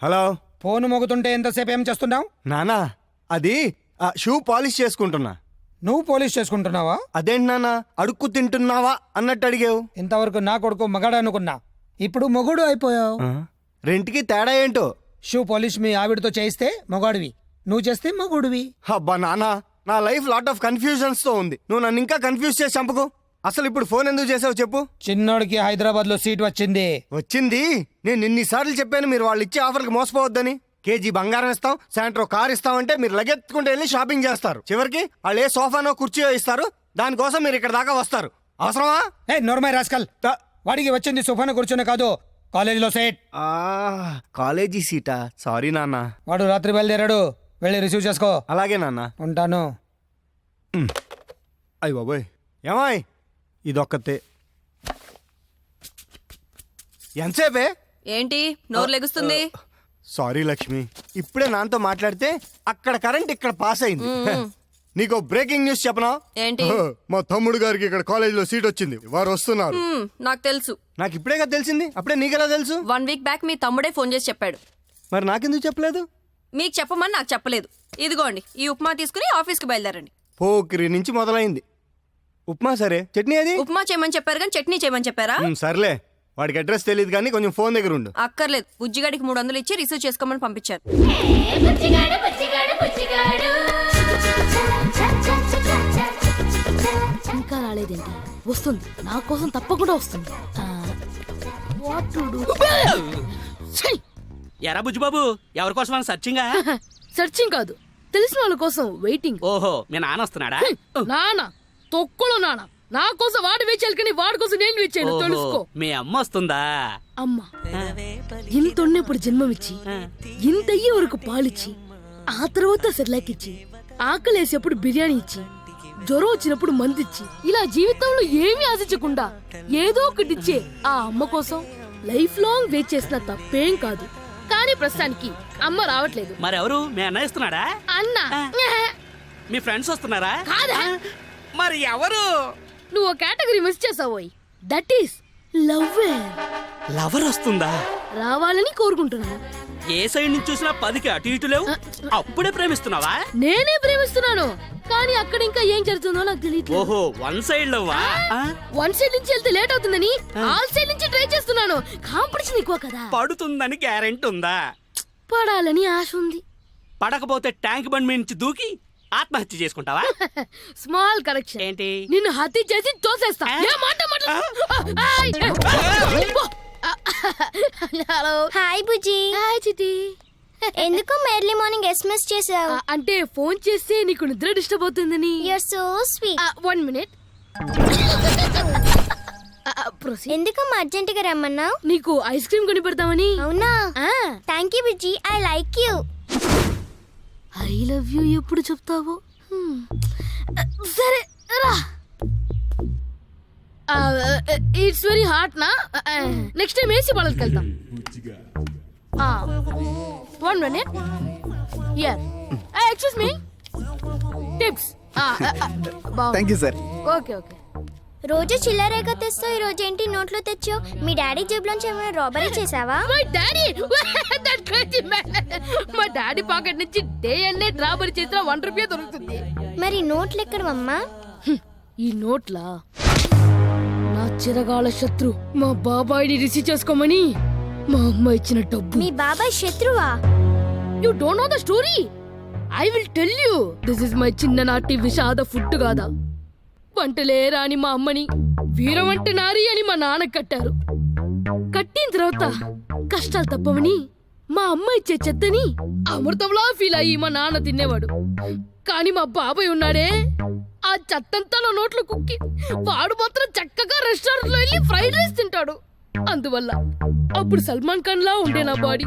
Hello phone మోగుతుంటే ఎంతసేపు ఏం చేస్తున్నావు? నానా అది ఆ, షూ పాలిష్ చేసుకుంటున్నా. నువ్వు పోలీస్ చేసుకుంటున్నావా? అదేంటి నాన్న అడుక్కు తింటున్నావా అన్నట్టు అడిగావు. ఇంతవరకు నా కొడుకు మగాడు అనుకున్నా. ఇప్పుడు మొగుడు అయిపోయావు. రెంట్కి తేడా ఏంటో? షూ పోలీస్ మీ ఆవిడతో చేయిస్తే మొగాడివి. నువ్వు చేస్తే మొగుడివి. అబ్బా నానా నా లైఫ్ లాట్ ఆఫ్ కన్ఫ్యూజన్స్తో ఉంది. నువ్వు నన్ను ఇంకా కన్ఫ్యూజ్ చేసి చంపకు. అసలు ఇప్పుడు ఫోన్ ఎందుకు చేసావు చెప్పు. చిన్నోడికి హైదరాబాద్లో సీట్ వచ్చింది. వచ్చింది? నేను ఇన్నిసార్లు చెప్పాను మీరు వాళ్ళు ఇచ్చే ఆఫర్కి మోసపోవద్దని. కేజీ బంగారం ఇస్తాం సాయంత్రం కార్ ఇస్తామంటే మీరు లగెత్తుకుంటూ వెళ్ళి షాపింగ్ చేస్తారు. చివరికి వాళ్ళు ఏ సోఫానో కుర్చీయో ఇస్తారు. దానికోసం మీరు ఇక్కడ దాకా వస్తారు. అవసరమా? ఏ నోర్మై రాస్కల్. వాడికి వచ్చింది సుఫాన కూర్చుని కాదు కాలేజీలో సీట్. కాలేజీ సీటా? సారీ నాన్న. వాడు రాత్రి బయలుదేరాడు. వెళ్ళి రిసీవ్ చేసుకో. అలాగే నాన్న. ఉంటాను. అయ్యి బాబోయ్. ఏమాయ్? ఇదొక్కతే. ఎంతసేపే? ఏంటి? నోరు లెగుస్తుంది. సారీ లక్ష్మి. ఇప్పుడే నాతో మాట్లాడితే అక్కడ కరెంట్ ఇక్కడ పాస్ అయింది. నీకు బ్రేకింగ్ న్యూస్ చెప్పనా? ఏంటి? మా తమ్ముడు గారికి ఇక్కడ కాలేజీలో సీట్ వచ్చింది. వారు వస్తున్నారు. నాకు తెలుసు. నాకు ఇప్పుడే కదా తెలిసింది? అప్పుడే నీకెలా తెలుసు? వన్ వీక్ బ్యాక్ మీ తమ్ముడే ఫోన్ చేసి చెప్పాడు. మరి నాకెందుకు చెప్పలేదు? మీకు చెప్పమని నాకు చెప్పలేదు. ఇదిగోండి ఈ ఉప్మా తీసుకుని ఆఫీస్కి బయలుదేరండి. పోకిరి నుంచి మొదలైంది. ఉప్మా సరే చట్నీ అది? ఉప్మా చేయమని చెప్పారు కానీ చట్నీ చేయమని చెప్పారా? ఉమ్, సర్లే వాడికి అడ్రస్ తెలియదు కానీ కొంచెం ఫోన్ దగ్గర ఉండు. అక్కర్లేదు బుజ్జిగాడికి మూడు వందలు ఇచ్చి రిసీవ్ చేసుకోమని పంపించారు. ఇంకా రాలేదేంటి? వస్తుంది. నా కోసం తప్పకుండా వస్తుంది. ఆ? ఛై! ఎరా బుజ్జిబాబు ఎవరి కోసం సర్చింగా సెర్చింగ్ కాదు. తెలిసిన వాళ్ళ కోసం వెయిటింగ్ ఓహో మీ నాన్న వస్తున్నాడా? నానా తొక్కులో నానా నా కోసం వాడు వేచాలి కానీ వాడి కోసం నేను వేచాను తెలుసుకో. మీ అమ్మ వస్తుందా? అమ్మ ఇంత ఉన్నప్పుడు జన్మమిచ్చి ఇంత అయ్యే వరకు పాలిచ్చి ఆ తర్వాత సెర్లాక్ ఇచ్చి ఆకలేసేప్పుడు బిర్యానీ ఇచ్చి జ్వరం వచ్చినప్పుడు మందిచ్చి ఇలా జీవితంలో ఏమీ ఆశించకుండా ఏదో ఒకటి ఇచ్చే ఆ అమ్మ కోసం లైఫ్ లాంగ్ వెయిట్ చేసిన తప్పేం కాదు. కానీ ప్రస్తుతానికి అమ్మ రావట్లేదు. మరెవరు మీ అన్న ఇస్తున్నాడా అన్న. మీ ఫ్రెండ్స్ వస్తున్నారా? కాదా? మరి ఎవరు? నువ్వు కేటగిరీ మిస్ చేసావోయ్. దట్ ఈస్ లవ్ లవర్ వస్తుందా? రావాలని కోరుకుంటున్నాను. ఏ సైడ్ నుంచి చూసినా పదికి అటు ఇటు లేవు. అప్పుడే ప్రేమిస్తున్నావా? నేనే ప్రేమిస్తున్నాను. కానీ అక్కడ ఇంకా ఏం జరుగుతుందో నాకు తెలియట్లేదు. ఓహో వన్ సైడ్ లవ్వా వన్ సైడ్ నుంచి వెళ్తే లేట్ అవుతుందని ఆల్ సైడ్ నుంచి ట్రై చేస్తున్నాను. కాంపిటీషన్ ఎక్కువ కదా. పడుతుందని గ్యారెంటీ ఉందా? పడాలని ఆశ ఉంది. పడకపోతే ట్యాంక్ బండ్ మీద నుంచి దూకి ఆత్మహత్య చేసుకుంటావా? Small correction. ఏంటి? నిన్ను హత్య చేసి తోసేస్తా. ఏ మాట మాట! హలో హాయ్ బుజ్జి. హాయ్ చిటి ఎందుకు ఎర్లీ మార్నింగ్ ఎస్ఎంఎస్ చేసావు? అంటే ఫోన్ చేస్తే నీకు నిద్ర డిస్టర్బ్ అవుతుందని. Your so sweet one minute ఎందుకమ్మా అర్జెంట్గా రమ్మన్నావు? నీకు ఐస్ క్రీమ్ కొని పెడతామని అవునా? ఆ, thank you Bujji. I like you I love you ఎప్పుడు చెప్తావు? ఇట్స్ వెరీ హాట్ నా నెక్స్ట్ టైం ఏసీ వాళ్ళకి వెళ్తాం one minute your excuse me tips thank you sir okay okay రోజు చిల్లరేగా తెస్తావు ఈ రోజు ఏంటి నోట్లో తెచ్చావు? మీ డాడీ జేబులోంచి ఏమైనా రాబరీ చేసావా? My daddy that crazy man మా డాడీ పాకెట్ నుంచి డే అండ్ నైట్ రాబడి చేసిన వన్ రూపీ దొరుకుతుంది. మరి నోట్లు ఎక్కడవమ్మా హ్మ్, ఈ నోట్లా? చిరగాల శత్రు. మా బాబాయిని రిసీవ్ చేసుకోమని మా అమ్మ ఇచ్చిన డబ్బు. మీ బాబాయ్ శత్రువా? You don't know the story I will tell you this is my చిన్ననాటి విషాద ఫుడ్ కాదా వంటలే రాని మా అమ్మని వీరవంట నారి అని మా నాన్న కట్టారు. కట్టిన తర్వాత కష్టాలు తప్పవని మా అమ్మ ఇచ్చే చెత్తని అమృతంలా ఫీల్ అయ్యి మా నాన్న తినేవాడు. కానీ మా బాబాయ్ ఉన్నాడే ఆ చెత్తంతా నా నోట్లో కుక్కి వాడు మాత్రం చక్కగా రెస్టారెంట్లో వెళ్ళి ఫ్రైడ్ రైస్ తింటాడు. అందువల్ల అప్పుడు సల్మాన్ ఖాన్ లా ఉండే నా బాడీ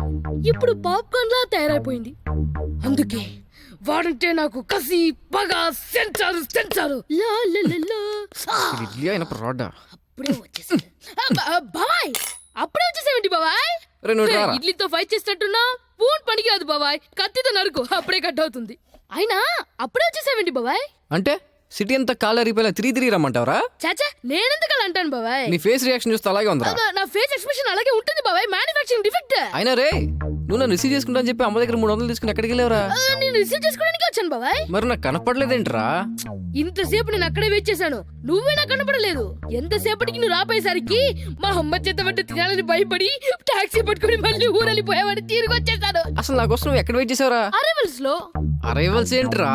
ఇప్పుడు పాప్కార్న్ లా తయారైపోయింది. అందుకే వాడంటే నాకు కసి పగ సెన్సారు సెన్సారు లా లా లా లా. ఆ, ఇడ్లీ అయిన పరోడా అప్పుడే బా- బాబాయ్ అప్పుడే వచ్చేసావేంటి బాబాయ్? ఇడ్లీతో ఫైట్ చేసినట్టున్నా పూన్ పనికి రాదు బాబాయ్. కత్తితో నరుకు. అప్పుడే కట్ అవుతుంది. అయినా అప్పుడే వచ్చేసావేంటి బాబాయ్? అంటే? సిటీ అంతా కాళ్ళ రిపేలా తిరిగి తిరిగి రమ్మంటావరా? చాచా నేనెందుకు అలా అంటాను బాబాయ్? నీ ఫేస్ రియాక్షన్ చూస్తే అలాగే ఉందిరా. నా- నా ఫేస్ ఎక్స్ప్రెషన్ అలాగే ఉంటుంది బాబాయ్ మ్యానుఫాక్చరింగ్ డిఫెక్ట్ అయినా రే నువ్వు నన్ను రిసీవ్ చేసుకుంటా అని చెప్పి అమ్మ దగ్గర మూడు వందలు తీసుకుని ఎక్కడికి వెళ్ళావరా? నేను రిసీవ్ చేసుకోవడానికి వచ్చాను బాబాయ్. మరి నాకు కనపడలేదేంట్రా? ఇంతసేపు నేను అక్కడే వెయిట్ చేశాను. నువ్వే నాకు కనపడలేదు. ఎంతసేపటికి నువ్వు రాపోయేసరికి మా అమ్మ చేత పట్టి తినాలని భయపడి టాక్సీ పట్టుకుని మళ్ళీ ఊరెళ్ళిపోయావని తిరిగి వచ్చేసాను. అసలు నా కోసం నువ్వు ఎక్కడ వెయిట్ చేసావరా? అరైవల్స్లో. అరైవల్స్ ఏంట్రా?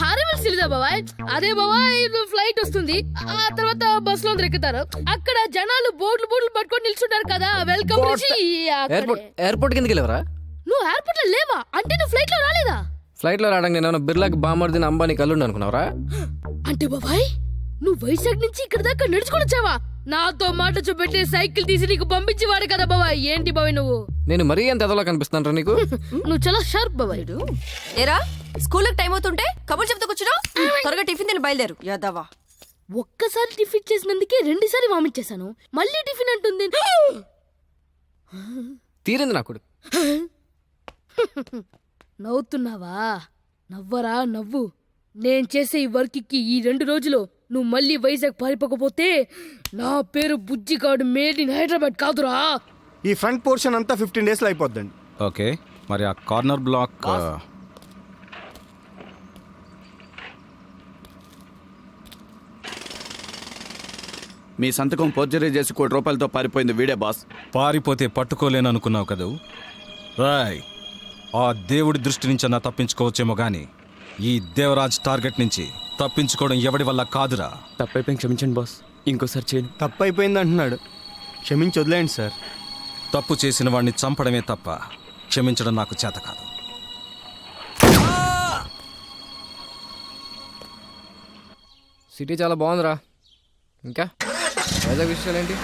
హారవల్స్ తెలీదా బాబాయ్? అదే బాబాయ్ ఫ్లైట్ వస్తుంది. ఆ తర్వాత బస్లో ఎక్కుతారు. అక్కడ జనాలు బోర్డులు బోర్డులు పట్టుకొని నిల్చుంటారు కదా. వెల్కమ్ ఎయిర్పోర్ట్ ఎయిర్పోర్ట్ కిందకి వెళ్ళావరా? నువ్వు ఎయిర్పోర్ట్లో లేవా? అంటే నువ్వు ఫ్లైట్లో రాలేదా? ఫ్లైట్లో రావడానికి నేను బిర్లాకి బామర్దిన అంబానీ కల్లుండి అనుకున్నావరా? అంటే బాబాయ్ నువ్వు వైజాగ్ నుంచి ఇక్కడ దాకా నడుచుకొని వచ్చావా? నాతో మాట చూపెట్టే సైకిల్ తీసి నీకు పంపించేవాడు కదా బాబాయ్ ఏంటి బాబాయ్ నువ్వు? నేను మరీ ఎంత ఎదలో కనిపిస్తాను నీకు. నువ్వు చాలా షార్ప్ బాబాయ్ ఏరా స్కూల్కి టైం అవుతుంటే కబుర్లు చెప్తూ కూర్చున్నావు? త్వరగా టిఫిన్ తిని బయలుదేరు. యాదవా ఒక్కసారి టిఫిన్ చేసినందుకే రెండుసారి వామిట్ చేశాను. మళ్ళీ టిఫిన్ అంటుంది. తీరింది నాకు నవ్వుతున్నావా? నవ్వరా? నవ్వు. నేను చేసే ఈ వర్క్కి ఈ రెండు రోజులు నువ్వు మళ్ళీ వైజాగ్ పారిపోకపోతే నా పేరు బుజ్జిగాడు మేడ్ ఇన్ హైదరాబాద్ కాదురా. ఈ ఫ్రంట్ పోర్షన్ అంతా ఫిఫ్టీన్ డేస్లో అయిపోద్దండి. ఓకే మరి ఆ కార్నర్ బ్లాక్ మీ సంతకం పోర్జరీ చేసి కోటి రూపాయలతో పారిపోయింది వీడే బాస్. పారిపోతే పట్టుకోలేను అనుకున్నావు కదూ? రాయ్ ఆ దేవుడి దృష్టి నుంచి అన్నా తప్పించుకోవచ్చేమో గాని ఈ దేవరాజ్ టార్గెట్ నుంచి తప్పించుకోవడం ఎవడి వల్ల కాదురా. తప్పైపోయింది క్షమించండి బాస్. ఇంకోసారి చేయను తప్పు అయిపోయింది అంటున్నాడు. క్షమించి వదిలేయండి సార్. తప్పు చేసిన వాడిని చంపడమే తప్ప క్షమించడం నాకు చేత కాదు. సిటీ చాలా బాగుందిరా. ఇంకా? వైజాగ్ విషయాలు ఏంటి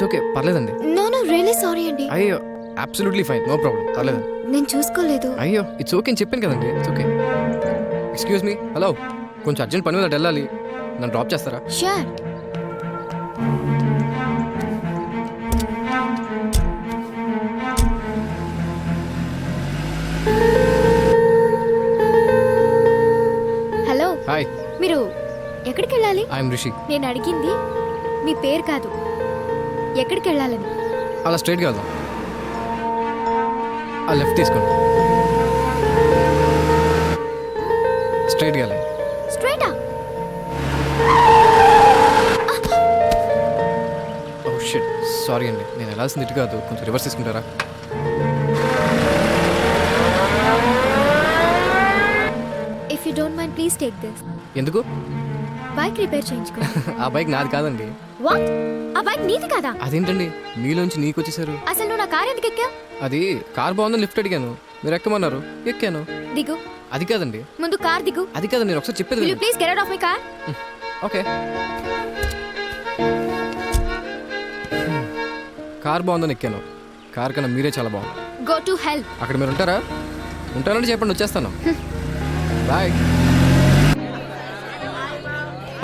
ఇట్స్ ఓకే పర్లేదండి. నో నో రియలీ సారీ అండి. అయ్యో అబ్సల్యూట్లీ ఫైన్ నో ప్రాబ్లం పర్లేదండి. నేను చూసుకోలేదు. అయ్యో ఇట్స్ ఓకే అని చెప్పాను కదండి it's okay. Excuse me hello కొంచెం అర్జెంట్ పని మీద అటు వెళ్ళాలి. నన్ను డ్రాప్ చేస్తారా? షూర్ హలో హాయ్ మీరు ఎక్కడికి వెళ్ళాలి? ఐఎమ్ రిషి నేను అడిగింది మీ పేరు కాదు. ఎక్కడికి వెళ్ళాలని? అలా స్ట్రైట్గా వెళ్దాం. ఆ లెఫ్ట్ తీసుకోండి. స్ట్రైట్గా వెళ్ళండి. స్ట్రైటా? ఓ షిట్ సారీ అండి. నేను వెళ్ళాల్సింది ఇటు కాదు. కొంచెం రివర్స్ తీసుకుంటారా? If you don't mind please take this ఎందుకు? బైక్ రిపేర్ చేయించుకో ఆ బైక్ నాది కాదండి. వాట్ ఆ బైక్ నీది కాదా? అదేంటండి? మీలోంచి నీకు వచ్చేసారు అసలు నువ్వు నా కార్ ఎందుకు ఎక్కావు? అది కార్ బాగుందని లిఫ్ట్ అడిగాను. మీరు ఎక్కమన్నారు. ఎక్కాను. దిగు. అది కాదండి. ముందు కార్ దిగు. అది కాదండి నేను ఒకసారి చెప్పేది వినండి. Please get off my car okay. Car బాగుందని ఎక్కాను. కార్ కన్నా మీరే చాలా బాగుంది. గో టు హెల్ప్ అక్కడ మీరు ఉంటారా? ఉంటానంటే చెప్పండి వచ్చేస్తాను. బాయ్.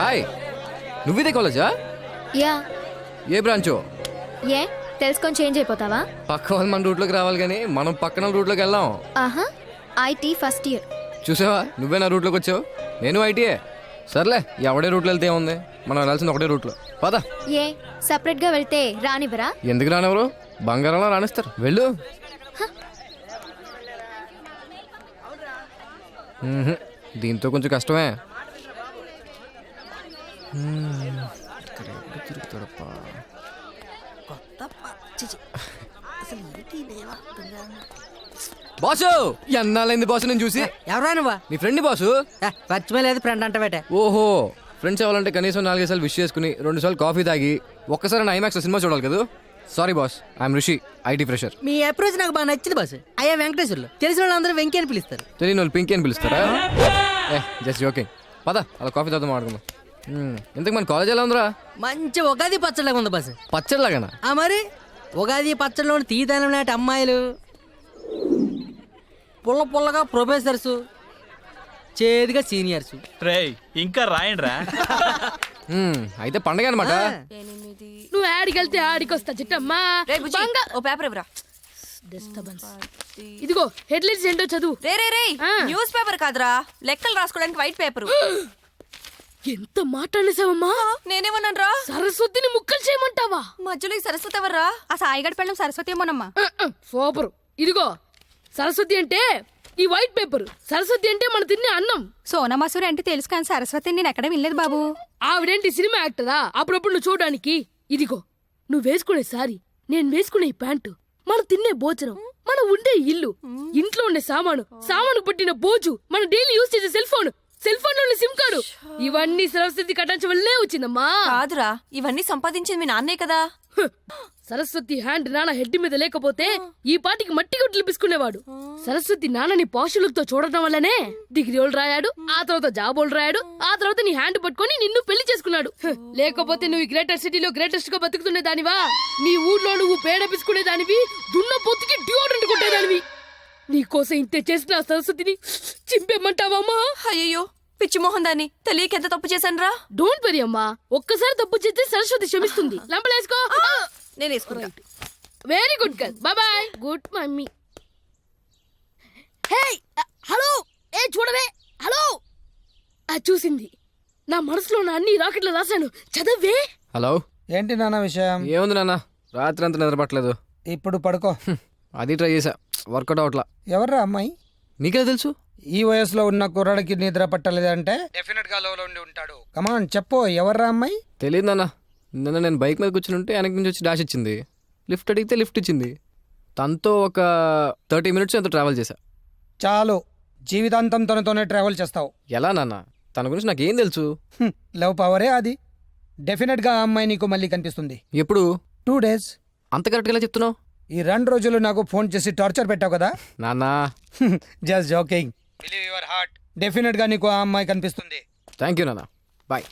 హాయ్. నువ్వు ఇదే కాలేజా? యా ఏ బ్రాంచో? ఏ? తెలుసుకొని చేంజ్ అయిపోతావా? పక్క వాళ్ళు మన రూట్లోకి రావాలి కానీ మనం పక్కన రూట్లోకి వెళ్దాం. ఆహా ఐటీ ఫస్ట్ ఇయర్. చూసావా? నువ్వే నా రూట్లోకి వచ్చావు. నేను ఐటీఏ సర్లే ఎవడే రూట్లో వెళ్తే ఉంది మనం వెళ్ళాల్సింది ఒకటే రూట్లో. పద. ఏ సపరేట్గా వెళ్తే రానివ్వరా? ఎందుకు రానెవరు బంగారంలో రాణిస్తారు. వెళ్ళు. మ్మ్హ్. దీంతో కొంచెం కష్టమే. మ్మ్. తిరుగుతాడప్పా? బాసు ఎన్నాళ్ళైంది బాసు నేను చూసి ఎవరా నువ్వా నీ ఫ్రెండ్ బాసు లేదు ఫ్రెండ్ అంట బేటే ఓహో ఫ్రెండ్స్ అవ్వాలంటే కనీసం నాలుగైదు సార్లు విష్ చేసుకుని రెండు సార్లు కాఫీ తాగి ఒక్కసారి నా ఐమాక్స్ సినిమా చూడాలి కదా? Sorry boss I'm Rishi IT fresher me approach నాకు బాగా నచ్చింది బాస్ అయ్యా వెంకటేశ్వర్లు. తెలిసిన వాళ్ళందరూ వెంకీ అని పిలుస్తారు. తెలియని వాళ్ళు పింకీ అని పిలుస్తారా? ఏ జస్ట్ జోకింగ్ పద అలా కాఫీ తాగుతాం ఆడుకుందాం. మ్మ్. ఇంతకు మన కాలేజ్ ఎలా ఉందిరా? మంచి ఉగాది పచ్చడిలాగా ఉంది బస్. పచ్చడిలాగానా? ఆ మరి? ఉగాది పచ్చడిలోని తీదనం నాటి అమ్మాయిలు. పుల్ల పుల్లగా ప్రొఫెసర్స్ చేదుగా సీనియర్స్ రేయ్ ఇంకా రాయండిరా. మ్మ్. అయితే పండగ అనమాట నువ్వు ఆడికెళ్తే ఆడికొస్తా చిట్టమ్మా. రే ఓ పేపర్ ఇవ్వరా? డిస్టర్బెన్స్ ఇదిగో హెడ్లైన్స్ ఏంటో చదువు. రే రే రే. న్యూస్ పేపర్ కాదురా. లెక్కలు రాసుకోవడానికి వైట్ పేపర్ ఎంత మాట్లాడేసావమ్మా నేనేమన్నాను రా సరస్వతిని ముక్కలు చేయమంటావా? మధ్యలో ఈ సరస్వతి ఎవర్రా? ఆ సాయిగడ్ పెళ్ళం సరస్వతి ఏమోనమ్మా. సూపర్. ఇదిగో సరస్వతి అంటే ఈ వైట్ పేపర్ సరస్వతి అంటే మన తినే అన్నం. సోనమాసూరి అంటే తెలుసు కానీ సరస్వతి నేను ఎక్కడ వినలేదు బాబు. ఆవిడేంటి సినిమా యాక్టరా? అప్పుడప్పుడు నువ్వు చూడడానికి. ఇదిగో నువ్వు వేసుకునే సారీ నేను వేసుకునే ఈ ప్యాంటు. మనం తినే భోజనం మనం ఉండే ఇల్లు ఇంట్లో ఉండే సామాను సామాను పట్టిన బోజు మన డైలీ యూజ్ చేసే సెల్ ఫోన్ సెల్ ఫోన్లో సిమ్ కార్డు. ఇవన్నీ సరస్వతి కట్టించడం వల్లే వచ్చిందమ్మా. కాదురా ఇవన్నీ సంపాదించింది మీ నాన్నే కదా. సరస్వతి హ్యాండ్ నాన్న హెడ్ మీద లేకపోతే ఈ పాటికి మట్టి గుడ్లు పిసుకునేవాడు. సరస్వతి నాన్నని పాషులతో చూడటం వల్లనే డిగ్రీ వాళ్ళు రాయాడు ఆ. తర్వాత జాబ్ వాళ్ళు రాయాడు ఆ తర్వాత నీ హ్యాండ్ పట్టుకొని నిన్ను పెళ్ళి చేసుకున్నాడు. లేకపోతే నువ్వు గ్రేటర్ సిటీలో గ్రేటెస్ట్గా బతుకుతునే దానివా నీ ఊర్లో నువ్వు పేడ పిసుకునే దానివి దున్న పొత్తుకి డియోడ్రెంట్ కొట్టేదానివి. నీ కోసం ఇంతే చేసిన ఆ సరస్వతిని చింపేమంటావమ్మా అయ్యో పిచ్చి మోహన్ దాన్ని. తెలియక ఎంత తప్పు చేశాను రా డోంట్ వెరీ అమ్మా. ఒక్కసారి తప్పు చేస్తే సరస్వతి క్షమిస్తుంది. లంపలేసుకో. నేను వేసుకుంటా. Very good girl bye bye good mummy hey hello ఏ చూడవే. హలో అది చూసింది. నా మనసులో నా అన్ని రాకెట్లు రాశాను. చదవే. హలో ఏంటి నాన్న విషయం? ఏముంది నాన్న? రాత్రి అంతా నిద్రపట్టలేదు. ఇప్పుడు పడుకో. అది ట్రై చేసా వర్కౌట్ అవట్లా. ఎవర్రా అమ్మాయి? నీకే తెలుసు? ఈ వయసులో ఉన్న కుర్రాడికి నిద్ర పట్టలేదంటే? డెఫినెట్గా లోలో ఉండి ఉంటాడు. కమాన్ చెప్పు ఎవర్రా అమ్మాయి? తెలియదు నాన్న. నిన్న నేను బైక్ మీద కూర్చుని ఉంటే వెనక నుంచి వచ్చి డాష్ ఇచ్చింది. లిఫ్ట్ అడిగితే లిఫ్ట్ ఇచ్చింది. తనతో ఒక థర్టీ మినిట్స్ ఎంతో ట్రావెల్ చేశా. చాలు. జీవితాంతం తనతోనే ట్రావెల్ చేస్తావు. ఎలా నాన్న? తన గురించి నాకేం తెలుసు? హ్మ్, లవ్ పవరే అది. డెఫినెట్గా ఆ అమ్మాయి నీకు మళ్ళీ కనిపిస్తుంది. ఎప్పుడు? టూ డేస్ అంత కరెక్ట్గా చెప్తున్నావు? ఈ రెండు రోజులు నాకు ఫోన్ చేసి టార్చర్ పెట్టావు కదా? నాన్న. Just joking believe your heart డెఫినెట్గా నీకు ఆ అమ్మాయి కనిపిస్తుంది. థ్యాంక్ యూ నాన్న. బాయ్